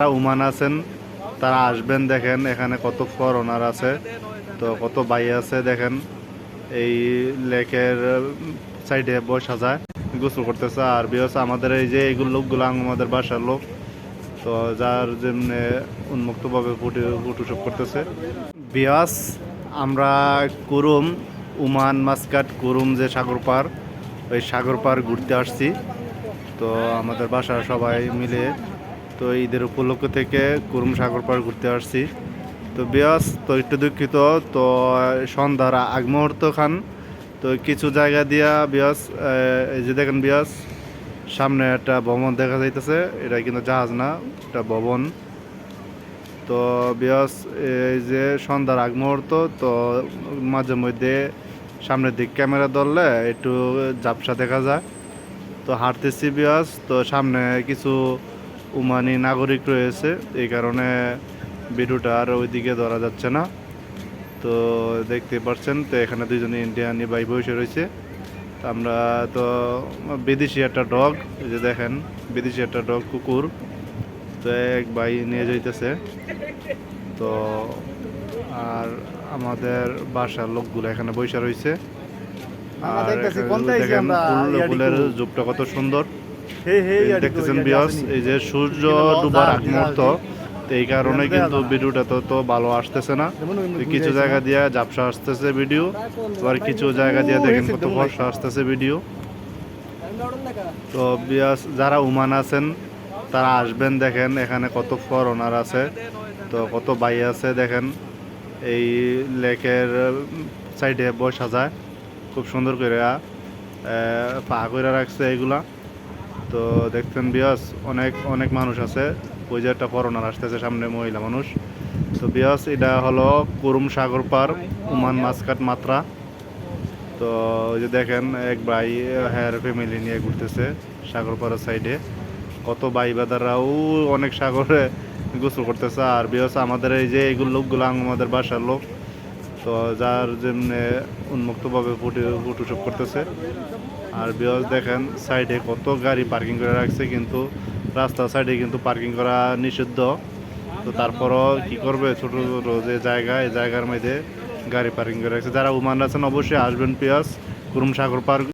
যারা উমান আছেন, তারা আসবেন দেখেন, এখানে কত ফরনার আছে, তো কত বাই আছে দেখেন, এই লেকের সাইডে বসা যায়, গোসল করতেছে। আর বিহস আমাদের এই যে এইগুলো লোকগুলো আমাদের বাসার লোক, তো যার জন্য উন্মুক্তভাবে ফুটে ফটোশুট করতেছে। বিয়াস আমরা কুরুম উমান মাসকাট কুরুম যে সাগর পার, ওই সাগর পার ঘুরতে আসছি। তো আমাদের বাসার সবাই মিলে তো ঈদের উপলক্ষ থেকে কুরুম সাগর পার ঘুরতে আসছি। তো বিয়াস, তো একটু দুঃখিত, তো সন্ধ্যার আগ মুহূর্ত খান। তো কিছু জায়গা দিয়া বিয়াস এই যে দেখেন বিয়াস, সামনে একটা ভবন দেখা যাইতেছে। এটা কিন্তু জাহাজ না একটা ভবন। তো বিয়াস, এই যে সন্ধ্যার আগ মুহূর্ত, তো মাঝে মধ্যে সামনের দিক ক্যামেরা ধরলে একটু ঝাপসা দেখা যায়। তো হাঁটতেছি বিয়াস, তো সামনে কিছু উমানি নাগরিক রয়েছে এই কারণে ভিডিওটা আর ওইদিকে ধরা যাচ্ছে না। তো দেখতে পাচ্ছেন তো এখানে দুইজন ইন্ডিয়ানি ভাই বসে রয়েছে। আমরা তো বিদেশি একটা ডগ এই যে দেখেন বিদেশি একটা ডগ কুকুর। তো এক ভাই নিয়ে যাইতেছে। তো আর আমাদের বাসার লোকগুলো এখানে বসে রয়েছে। আর দেখেন ফুল ফুলের যুগটা কত সুন্দর। দেখতেছেন বিয়াস এই যে সূর্য ডুবার আগ মুহূর্ত তো এই কারণে কিন্তু ভিডিওটা তো তো ভালো আসতেছে না। কিছু জায়গা দিয়ে ঝাপসা আসতেছে ভিডিও আবার কিছু জায়গা দিয়ে দেখেন কত ফর্সা আসতেছে ভিডিও। তো বিয়াস যারা উমান আছেন তারা আসবেন দেখেন এখানে কত ফরনার আছে তো কত বাই আছে দেখেন। এই লেকের সাইডে বসা যায় খুব সুন্দর করে পা করে রাখছে এগুলা। তো দেখছেন বিয়াস, অনেক অনেক মানুষ আছে। ওই যে একটা ফরনার আসতেছে, সামনে মহিলা মানুষ। তো বিয়াস, এটা হলো কুরুম সাগর পার, উমান মাসকাট মাত্রা। তো ওই যে দেখেন, এক ভাই, হ্যার ফ্যামিলি নিয়ে ঘুরতেছে সাগর পাড়ার সাইডে কত ভাই বাদাররাও অনেক সাগরে গোসল করতেছে। আর বিহস আমাদের এই যে এইগুলো লোকগুলো আমাদের বাসার লোক। তো যার জন্য উন্মুক্তভাবে ফুটে ফটোশুট করতেছে। আর বিহস দেখেন সাইডে কত গাড়ি পার্কিং করে রাখছে, কিন্তু রাস্তার সাইডে কিন্তু পার্কিং করা নিষিদ্ধ। তো তারপরও কি করবে? ছোট, ছোটো যে জায়গা, এই জায়গার মধ্যে গাড়ি পার্কিং করে রাখছে। যারা উমান আছেন, অবশ্যই আসবেন পিয়াস কুরুম সাগর পার্ক